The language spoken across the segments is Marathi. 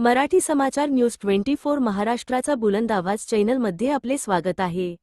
Marathi Samachar news twenty four महाराष्ट्राचा बुलंद आवाज चॅनलमध्ये आपले स्वागत आहे.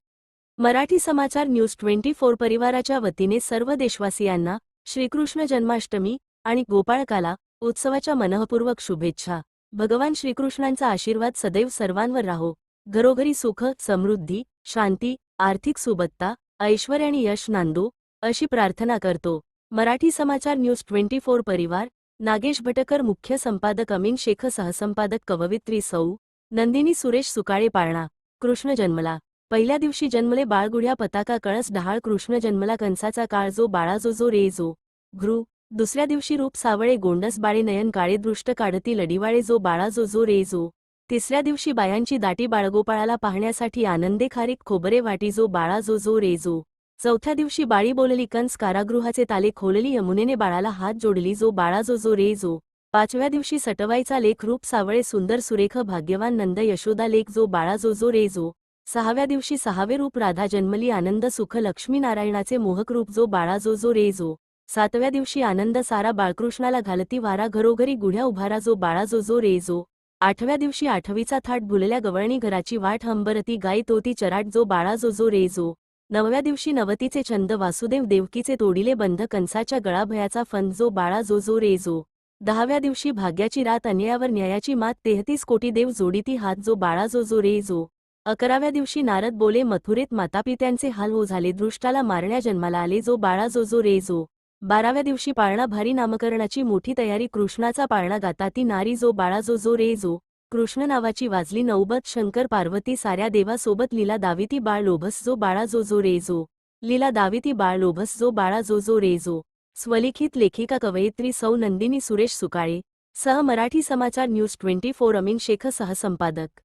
Marathi Samachar news twenty four परिवाराच्या वतीने सर्व देशवासियांना श्रीकृष्ण जन्माष्टमी आणि गोपाळकाला उत्सवाच्या मनःपूर्वक शुभेच्छा. भगवान श्रीकृष्णांचा आशीर्वाद सदैव सर्वांवर राहो. घरोघरी सुख समृद्धी शांती आर्थिक सुबत्ता ऐश्वर्य आणि यश नांदो अशी प्रार्थना करतो. Marathi Samachar news twenty four परिवार नागेश भटकर मुख्य संपादक अमीन शेख सहसंपादक कववित्री सौ नंदिनी सुरेश सुकाळे पाळणा कृष्ण जन्मला. पहिल्या दिवशी जन्मले बाळगुढ्या पताका कळस डहाळ कृष्ण जन्मला कंसाचा काळ जो बाळा जो जो रे जो. घृ दुसऱ्या दिवशी रूप सावळे गोंडस बाळे नयन काळे दृष्ट काढती लडिवाळे जो बाळा जो जो रे जो. तिसऱ्या दिवशी बायांची दाटी बाळगोपाळाला पाहण्यासाठी आनंदे खारीक खोबरे वाटी जो बाळा जो जो रे जो. चौथ्या दिवशी बाळी बोलली कंस कारागृहाचे ताले खोलली यमुनेने बाळाला हात जोडली जो बाळा जो जो रे जो. पाचव्या दिवशी सटवाईचा लेख रूप सावळे सुंदर सुरेख भाग्यवान नंद यशोदा लेख जो बाळा जो जो रे जो. सहाव्या दिवशी सहावे रूप राधा जन्मली आनंद सुख लक्ष्मीनारायणाचे मोहक रूप जो बाळा जो जो रे जो. सातव्या दिवशी आनंद सारा बाळकृष्णाला घालती वारा घरोघरी गुढ्या उभारा जो बाळा जो जो रे जो. आठव्या दिवशी आठवीचा थाट भुलल्या गवळणी घराची वाट हंबरती गाई तोती चराट जो बाळा जो जो रे जो. नवव्या दिवशी नवतीचे छंद वासुदेव देवकीचे तोडिले बंध कंसाच्या गळाभयाचा फन जो बाळा जो जो रे जो. दहाव्या दिवशी भाग्याची रात अन्यायावर न्यायाची मात तेहतीस कोटी देव जोडीती हात जो बाळा जो जो रे जो. अकराव्या दिवशी नारद बोले मथुरेत मातापित्यांचे हाल हो झाले दृष्टाला मारण्या जन्माला आले जो बाळा जो जो रे जो. बाराव्या दिवशी पाळणा भारी नामकरणाची मोठी तयारी कृष्णाचा पाळणा गाता ती नारी जो बाळा जो जो रे जो. कृष्ण नावाची वाजली नौबत शंकर पार्वती साऱ्या देवासोबत लीला दाविती बाळ लोभस जो बाळा जो जो रे जो. लीला दाविती बाळ लोभस जो बाळा जो जो रे जो. स्वलिखित लेखिका कवयित्री सौ नंदिनी सुरेश सुकाळे. सह मराठी समाचार news twenty four Amin Shaikh सहसंपादक